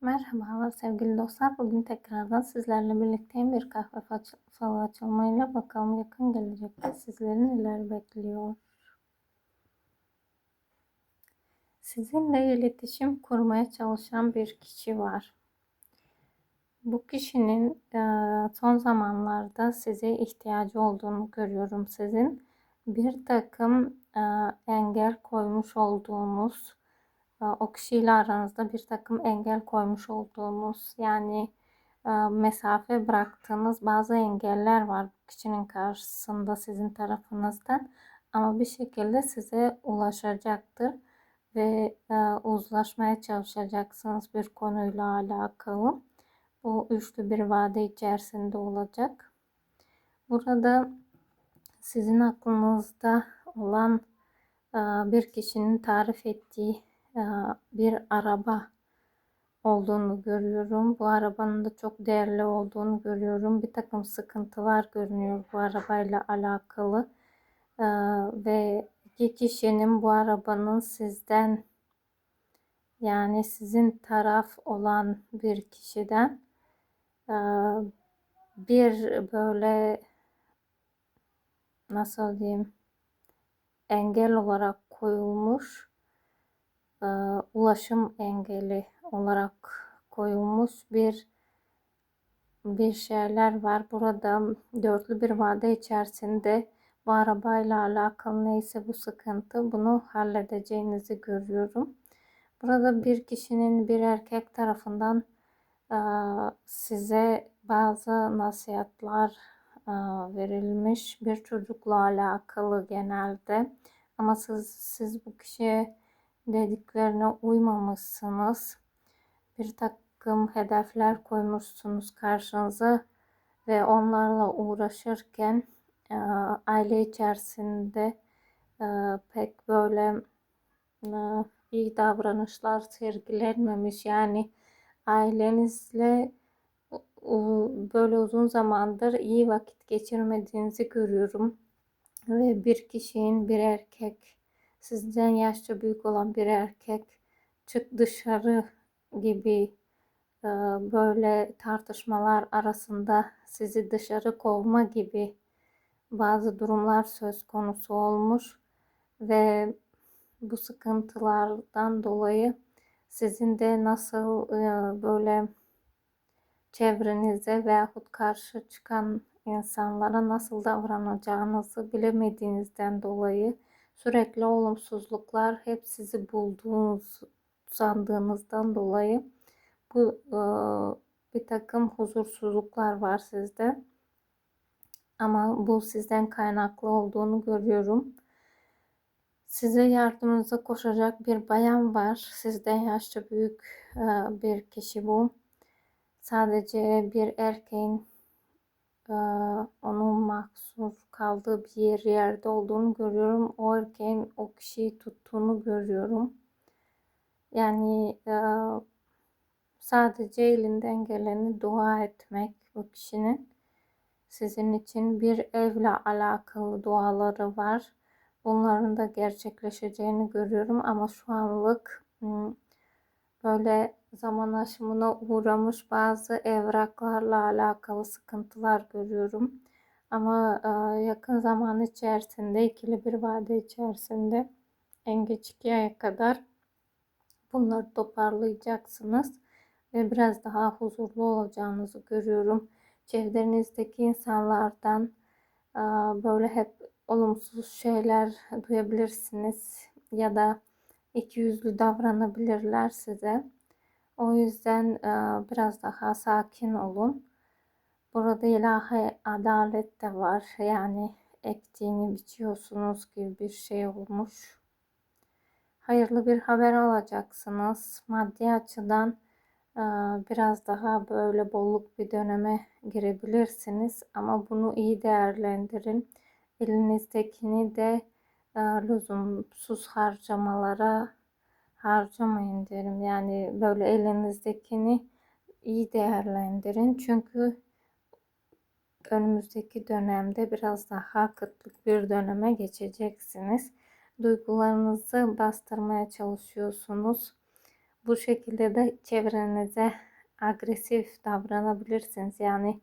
Merhabalar sevgili dostlar. Bugün tekrardan sizlerle birlikteyim. Bir kahve falı açılmayla bakalım yakın gelecekte sizleri neler bekliyor. Sizinle iletişim kurmaya çalışan bir kişi var. Bu kişinin e, son zamanlarda size ihtiyacı olduğunu görüyorum. Sizin bir takım e, engel koymuş olduğunuz o kişiyle aranızda bir takım engel koymuş olduğunuz yani e, mesafe bıraktığınız bazı engeller var kişinin karşısında sizin tarafınızdan ama bir şekilde size ulaşacaktır ve e, uzlaşmaya çalışacaksınız bir konuyla alakalı. Bu üçlü bir vade içerisinde olacak. Burada sizin aklınızda olan e, bir kişinin tarif ettiği ee, bir araba olduğunu görüyorum. Bu arabanın da çok değerli olduğunu görüyorum. Bir takım sıkıntılar görünüyor bu arabayla alakalı. Ee, ve iki kişinin bu arabanın sizden yani sizin taraf olan bir kişiden e, bir böyle nasıl diyeyim engel olarak koyulmuş e, ulaşım engeli olarak koyulmuş bir bir şeyler var. Burada dörtlü bir vade içerisinde bu arabayla alakalı neyse bu sıkıntı bunu halledeceğinizi görüyorum. Burada bir kişinin bir erkek tarafından e, size bazı nasihatler e, verilmiş bir çocukla alakalı genelde ama siz, siz bu kişiye dediklerine uymamışsınız. Bir takım hedefler koymuşsunuz karşınıza ve onlarla uğraşırken e, aile içerisinde e, pek böyle e, iyi davranışlar sergilenmemiş. Yani ailenizle böyle uzun zamandır iyi vakit geçirmediğinizi görüyorum. Ve bir kişinin bir erkek sizden yaşça büyük olan bir erkek çık dışarı gibi böyle tartışmalar arasında sizi dışarı kovma gibi bazı durumlar söz konusu olmuş ve bu sıkıntılardan dolayı sizin de nasıl böyle çevrenize veyahut karşı çıkan insanlara nasıl davranacağınızı bilemediğinizden dolayı sürekli olumsuzluklar hep sizi bulduğunuz sandığınızdan dolayı bu e, bir takım huzursuzluklar var sizde. Ama bu sizden kaynaklı olduğunu görüyorum. Size yardımınıza koşacak bir bayan var. Sizden yaşça büyük e, bir kişi bu. Sadece bir erkeğin e, onun mahsur kaldığı bir yer, yerde olduğunu görüyorum. O erkeğin o kişiyi tuttuğunu görüyorum. Yani e, sadece elinden geleni dua etmek bu kişinin. Sizin için bir evle alakalı duaları var. Bunların da gerçekleşeceğini görüyorum ama şu anlık böyle zaman aşımına uğramış bazı evraklarla alakalı sıkıntılar görüyorum. Ama e, yakın zaman içerisinde ikili bir vade içerisinde en geç iki aya kadar bunları toparlayacaksınız ve biraz daha huzurlu olacağınızı görüyorum. Çevrenizdeki insanlardan e, böyle hep olumsuz şeyler duyabilirsiniz ya da iki yüzlü davranabilirler size. O yüzden biraz daha sakin olun. Burada ilahi adalet de var. Yani ektiğini biçiyorsunuz gibi bir şey olmuş. Hayırlı bir haber alacaksınız. Maddi açıdan biraz daha böyle bolluk bir döneme girebilirsiniz. Ama bunu iyi değerlendirin. Elinizdekini de lüzumsuz harcamalara harcamayın derim. Yani böyle elinizdekini iyi değerlendirin. Çünkü önümüzdeki dönemde biraz daha kıtlık bir döneme geçeceksiniz. Duygularınızı bastırmaya çalışıyorsunuz. bu şekilde de çevrenize agresif davranabilirsiniz. Yani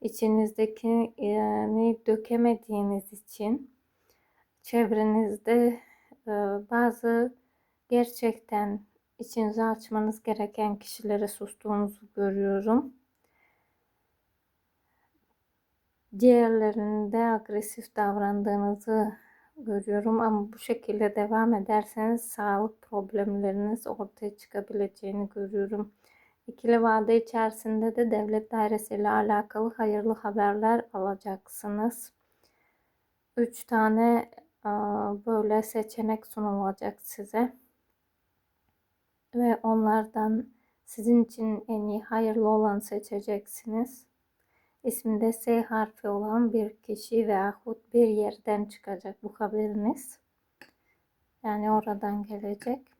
içinizdeki yani dökemediğiniz için çevrenizde e, bazı gerçekten içinizi açmanız gereken kişilere sustuğunuzu görüyorum. Diğerlerinde agresif davrandığınızı görüyorum ama bu şekilde devam ederseniz sağlık problemleriniz ortaya çıkabileceğini görüyorum. İkili vade içerisinde de devlet dairesiyle alakalı hayırlı haberler alacaksınız. Üç tane böyle seçenek sunulacak size. Ve onlardan sizin için en iyi hayırlı olan seçeceksiniz. İsminde S harfi olan bir kişi veyahut bir yerden çıkacak bu haberiniz. Yani oradan gelecek.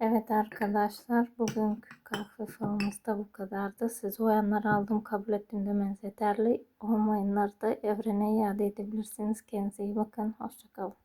Evet arkadaşlar bugünkü kahve falımız da bu kadardı. Siz oyanları aldım kabul ettim demeniz yeterli. Olmayanları da evrene iade edebilirsiniz. Kendinize iyi bakın. Hoşçakalın.